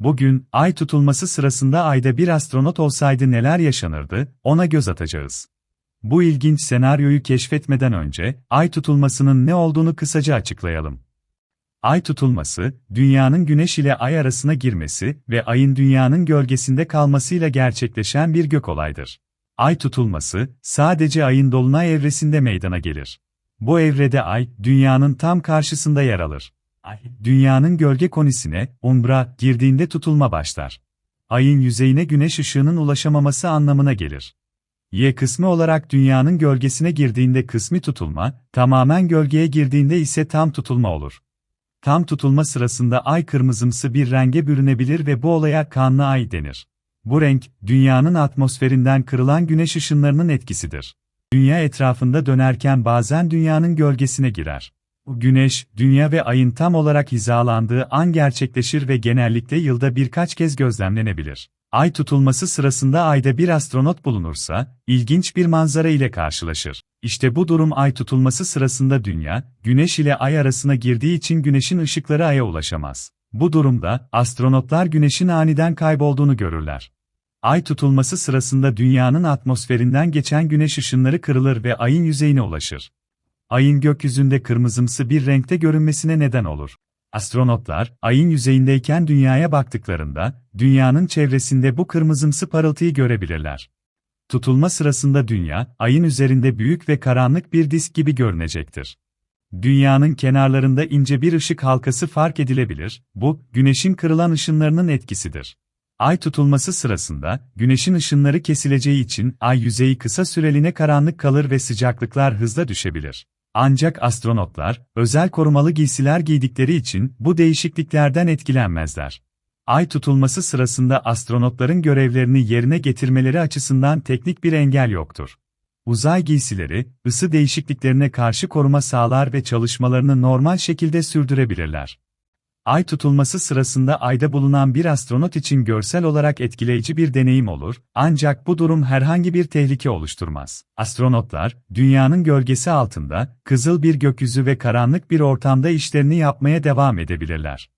Bugün, ay tutulması sırasında ayda bir astronot olsaydı neler yaşanırdı, ona göz atacağız. Bu ilginç senaryoyu keşfetmeden önce, ay tutulmasının ne olduğunu kısaca açıklayalım. Ay tutulması, dünyanın güneş ile ay arasına girmesi ve ayın dünyanın gölgesinde kalmasıyla gerçekleşen bir gök olaydır. Ay tutulması, sadece ayın dolunay evresinde meydana gelir. Bu evrede ay, dünyanın tam karşısında yer alır. Dünyanın gölge konisine, umbra, girdiğinde tutulma başlar. Ayın yüzeyine güneş ışığının ulaşamaması anlamına gelir. Y kısmı olarak dünyanın gölgesine girdiğinde kısmi tutulma, tamamen gölgeye girdiğinde ise tam tutulma olur. Tam tutulma sırasında ay kırmızımsı bir renge bürünebilir ve bu olaya kanlı ay denir. Bu renk, dünyanın atmosferinden kırılan güneş ışınlarının etkisidir. Dünya etrafında dönerken bazen dünyanın gölgesine girer. Güneş, dünya ve ayın tam olarak hizalandığı an gerçekleşir ve genellikle yılda birkaç kez gözlemlenebilir. Ay tutulması sırasında ayda bir astronot bulunursa, ilginç bir manzara ile karşılaşır. İşte bu durum ay tutulması sırasında dünya, güneş ile ay arasına girdiği için güneşin ışıkları aya ulaşamaz. Bu durumda, astronotlar güneşin aniden kaybolduğunu görürler. Ay tutulması sırasında dünyanın atmosferinden geçen güneş ışınları kırılır ve ayın yüzeyine ulaşır. Ayın gökyüzünde kırmızımsı bir renkte görünmesine neden olur. Astronotlar, ayın yüzeyindeyken dünyaya baktıklarında, dünyanın çevresinde bu kırmızımsı parıltıyı görebilirler. Tutulma sırasında dünya, ayın üzerinde büyük ve karanlık bir disk gibi görünecektir. Dünyanın kenarlarında ince bir ışık halkası fark edilebilir, bu, güneşin kırılan ışınlarının etkisidir. Ay tutulması sırasında, güneşin ışınları kesileceği için ay yüzeyi kısa süreliğine karanlık kalır ve sıcaklıklar hızla düşebilir. Ancak astronotlar, özel korumalı giysiler giydikleri için bu değişikliklerden etkilenmezler. Ay tutulması sırasında astronotların görevlerini yerine getirmeleri açısından teknik bir engel yoktur. Uzay giysileri, ısı değişikliklerine karşı koruma sağlar ve çalışmalarını normal şekilde sürdürebilirler. Ay tutulması sırasında ayda bulunan bir astronot için görsel olarak etkileyici bir deneyim olur, ancak bu durum herhangi bir tehlike oluşturmaz. Astronotlar, dünyanın gölgesi altında, kızıl bir gökyüzü ve karanlık bir ortamda işlerini yapmaya devam edebilirler.